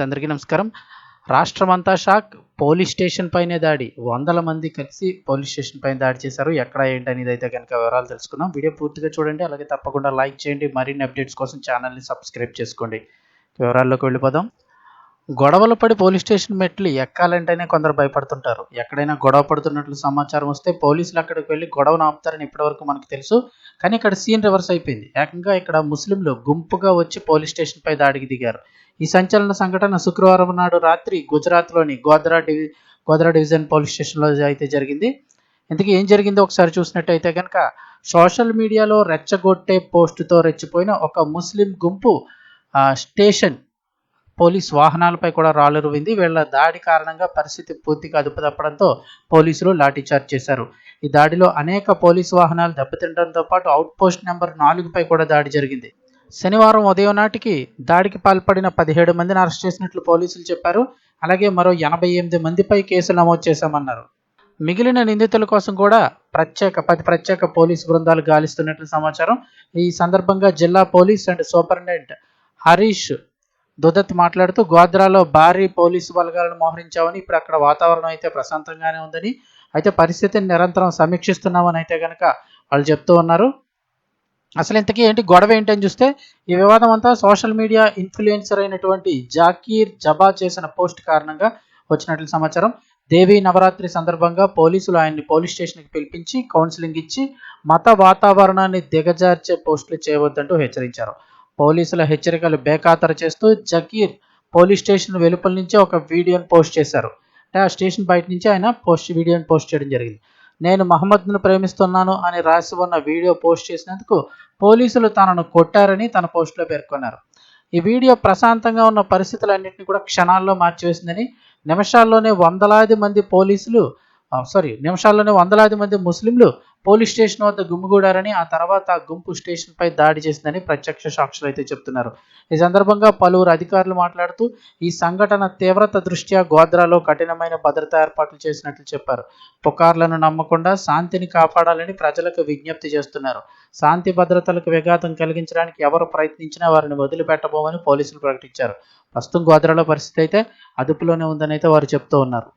అందరికీ నమస్కారం. రాష్ట్రమంతా షాక్. పోలీస్ స్టేషన్ పైనే దాడి. వందల మంది కలిసి పోలీస్ స్టేషన్ పైన దాడి చేశారు. ఎక్కడ ఏంటి అనేది అయితే కనుక వివరాలు తెలుసుకుందాం. వీడియో పూర్తిగా చూడండి. అలాగే తప్పకుండా లైక్ చేయండి. మరిన్ని అప్డేట్స్ కోసం ఛానల్ని సబ్స్క్రైబ్ చేసుకోండి. వివరాల్లోకి వెళ్ళిపోదాం. గొడవలు పడి పోలీస్ స్టేషన్ మెట్లు ఎక్కాలంటేనే కొందరు భయపడుతుంటారు. ఎక్కడైనా గొడవ పడుతున్నట్లు సమాచారం వస్తే పోలీసులు అక్కడికి వెళ్ళి గొడవను ఆపుతారని ఇప్పటివరకు మనకు తెలుసు. కానీ ఇక్కడ సీన్ రివర్స్ అయిపోయింది. ఏకంగా ఇక్కడ ముస్లింలు గుంపుగా వచ్చి పోలీస్ స్టేషన్ పై దాడికి దిగారు. ఈ సంచలన సంఘటన శుక్రవారం నాడు రాత్రి గుజరాత్లోని గోద్రా డివి గోద్రా డివిజన్ పోలీస్ స్టేషన్లో అయితే జరిగింది. ఇంతకీ ఏం జరిగిందో ఒకసారి చూసినట్టయితే కనుక సోషల్ మీడియాలో రెచ్చగొట్టే పోస్టుతో రెచ్చిపోయిన ఒక ముస్లిం గుంపు స్టేషన్ పోలీస్ వాహనాలపై కూడా రాళ్ళు వీళ్ళ దాడి కారణంగా పరిస్థితి పూర్తిగా అదుపు తప్పడంతో పోలీసులు లాఠీచార్జ్ చేశారు. ఈ దాడిలో అనేక పోలీసు వాహనాలు దెబ్బతినడంతో పాటు అవుట్ పోస్ట్ నెంబర్ నాలుగుపై కూడా దాడి జరిగింది. శనివారం ఉదయం నాటికి దాడికి పాల్పడిన పదిహేడు మందిని అరెస్ట్ చేసినట్లు పోలీసులు చెప్పారు. అలాగే మరో ఎనభై ఎనిమిది మందిపై కేసులు నమోదు చేశామన్నారు. మిగిలిన నిందితుల కోసం కూడా ప్రత్యేక పది ప్రత్యేక పోలీసు బృందాలు గాలిస్తున్నట్లు సమాచారం. ఈ సందర్భంగా జిల్లా police and superintendent Harish Dudat మాట్లాడుతూ గోద్రాలో భారీ పోలీసు బలగాలను మోహరించామని ఇప్పుడు అక్కడ వాతావరణం అయితే ప్రశాంతంగానే ఉందని అయితే పరిస్థితిని నిరంతరం సమీక్షిస్తున్నామని అయితే కనుక వాళ్ళు చెప్తూ ఉన్నారు. అసలు ఇంతకీ ఏంటి గొడవ ఏంటి అని చూస్తే ఈ వివాదం అంతా సోషల్ మీడియా ఇన్ఫ్లుయెన్సర్ అయినటువంటి జాకీర్ జబా చేసిన పోస్ట్ కారణంగా వచ్చినట్లు సమాచారం. దేవీ నవరాత్రి సందర్భంగా పోలీసులు ఆయన్ని పోలీస్ స్టేషన్కి పిలిపించి కౌన్సిలింగ్ ఇచ్చి మత వాతావరణాన్ని దిగజార్చే పోస్టులు చేయవద్దంటూ హెచ్చరించారు. పోలీసుల హెచ్చరికలు బేఖాతరు చేస్తూ జకీర్ పోలీస్ స్టేషన్ వెలుపల నుంచి ఒక వీడియోని పోస్ట్ చేశారు. అంటే ఆ స్టేషన్ బయట నుంచి ఆయన పోస్ట్ వీడియోని పోస్ట్ చేయడం జరిగింది. నేను మహమ్మద్ను ప్రేమిస్తున్నాను అని రాసి ఉన్న వీడియో పోస్ట్ చేసినందుకు పోలీసులు తనను కొట్టారని తన పోస్టులో పేర్కొన్నారు. ఈ వీడియో ప్రశాంతంగా ఉన్న పరిస్థితులన్నింటినీ కూడా క్షణాల్లో మార్చివేసిందని నిమిషాల్లోనే వందలాది మంది పోలీసులు సారీ నిమిషాల్లోనే వందలాది మంది ముస్లింలు పోలీస్ స్టేషన్ వద్ద గుమిగూడారని ఆ తర్వాత ఆ గుంపు స్టేషన్పై దాడి చేసిందని ప్రత్యక్ష సాక్షులు అయితే చెప్తున్నారు. ఈ సందర్భంగా పలువురు అధికారులు మాట్లాడుతూ ఈ సంఘటన తీవ్రత దృష్ట్యా గోద్రాలో కఠినమైన భద్రతా ఏర్పాట్లు చేసినట్లు చెప్పారు. పుకార్లను నమ్మకుండా శాంతిని కాపాడాలని ప్రజలకు విజ్ఞప్తి చేస్తున్నారు. శాంతి భద్రతలకు విఘాతం కలిగించడానికి ఎవరు ప్రయత్నించినా వారిని వదిలిపెట్టబోమని పోలీసులు ప్రకటించారు. ప్రస్తుతం గోద్రాలో పరిస్థితి అయితే అదుపులోనే ఉందని అయితే వారు చెప్తూ ఉన్నారు.